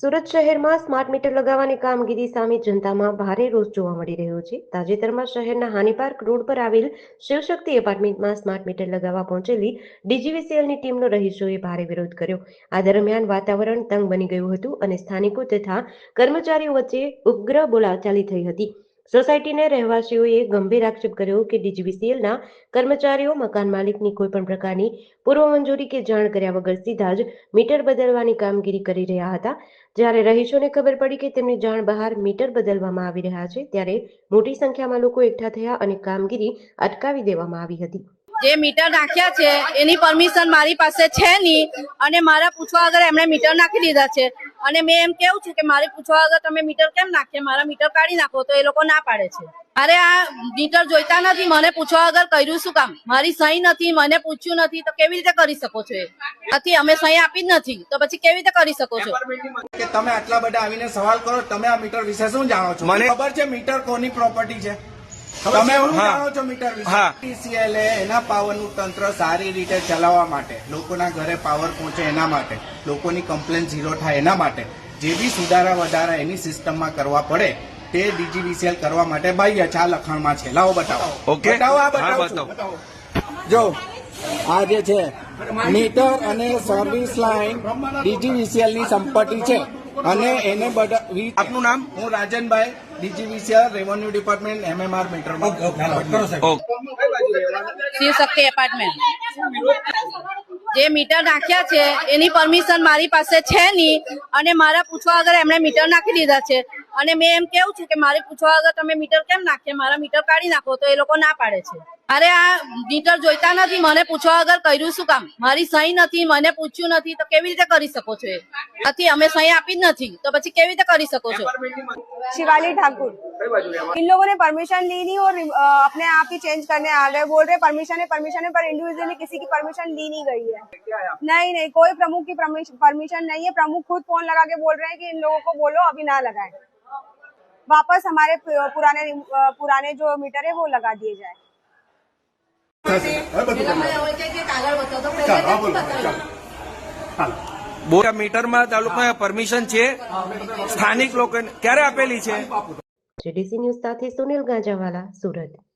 સુરત શહેરમાં smart meter લગાવવાની કામગીરી સામે જનતામાં ભારે રોષ જોવા મળી રહ્યો છે. તાજેતરમાં શહેરના હાની પાર્ક રોડ પર આવેલ શિવશક્તિ એપાર્ટમેન્ટમાં સ્માર્ટ મીટર લગાવવા પહોંચેલી ડીજીવીસીએલની ટીમનો રહીશોએ ભારે વિરોધ કર્યો. આ દરમિયાન વાતાવરણ તંગ બની ગયું હતું અને સ્થાનિકો તથા કર્મચારીઓ વચ્ચે ઉગ્ર બોલાચાલી થઈ હતી. સોસાયટીના રહેવાસીઓએ ગંભીર આક્ષેપ કર્યો કે ડીજીવીસીએલના કર્મચારીઓ, મકાન માલિકની કોઈપણ પ્રકારની પૂર્વ મંજૂરી કે જાણ કર્યા વગર સીધા જ મીટર બદલવાની કામગીરી કરી રહ્યા હતા. જ્યારે રહીશોને ખબર પડી કે તેમની જાણ બહાર મીટર બદલવામાં આવી રહ્યા છે, ત્યારે મોટી સંખ્યામાં લોકો એકઠા થયા અને કામગીરી અટકાવી દેવામાં આવી હતી. જે મીટર નાખ્યા છે, એની પરમિશન મારી પાસે છે નહીં અને મારા પૂછવા વગર એમણે મીટર નાખી દીધા છે. અને મેં એમ કેવું છે કે મારે પૂછવા વગર તમે મીટર કેમ નાખ્યા મારા મીટર કાઢી નાખો તો એ લોકો ના પાડે છે. અરે આ મીટર જોઈતા નથી મને પૂછવા વગર કર્યું શું કામ? મારી સહી નથી મને પૂછ્યું નથી તો કેવી રીતે કરી શકો છો નથી અમે સહી આપી જ નથી તો પછી કેવી રીતે કરી શકો છો? કે તમે આટલા બધા આવીને સવાલ કરો તમે આ મીટર વિશે શું જાણો છો? મને- ખબર છે મીટર કોની પ્રોપર્ટી છે? તમે હું જાણો છો મીટર એ એના પાવરનું તંત્ર સારી રીતે ચલાવવા માટે લોકોના ઘરે પાવર પહોંચે એના માટે લોકોની કમ્પ્લેન ઝીરો થાય એના માટે જે બી સુધારા વધારા એની સિસ્ટમમાં કરવા પડે તે ડીજીવીસીએલ કરવા માટે બાહ્ય છે. આ લખાણમાં છે. લાવો બતાવો. ઓકે. બતાવો આ બતાવો. જો આ જે છે મીટર અને સર્વિસ લાઇન ડીજીવીસીએલની સંપત્તિ છે. અને એને બધા આપનું નામ? હું Rajanbhai DGVCR revenue department MMR મીટરમાં. ઓકે શિવશક્તિ એપાર્ટમેન્ટ જે મીટર નાખ્યા છે એની પરમિશન મારી પાસે છે નહીં. અને મારા પૂછવા વગર એમણે મીટર નાખી દીધા છે. અને મેં એમ કેવું છું કે મારે પૂછવા વગર તમે મીટર કેમ નાખ્યા મારા મીટર કાઢી નાખો તો એ લોકો ના પાડે છે. અરે આ મીટર જોઈતા નથી મને પૂછવા વગર કર્યું શું કામ મારી સહી નથી મને પૂછ્યું નથી તો કેવી રીતે કરી શકો છો એ નથી અમે સહી આપી જ નથી તો પછી કેવી રીતે કરી શકો છો शिवाली ठाकुर इन लोगों ने परमिशन ली नहीं और अ, अपने आप ही चेंज करने आ गए बोल रहे परमिशन है परमिशन है पर इंडिविजुअली किसी की परमिशन ली नहीं गई है नहीं नहीं कोई प्रमुख की परमिशन नहीं है प्रमुख खुद फोन लगा के बोल रहे हैं कि इन लोगों को बोलो अभी ना लगाए वापस हमारे पु- पुराने अ, पुराने जो मीटर है वो लगा दिए जाए મીટરમાં તાલુકા પરમિશન છે. સ્થાનિક લોકો ક્યારે આપેલી છે? જેડીસી ગાંજાવાલા સુરત.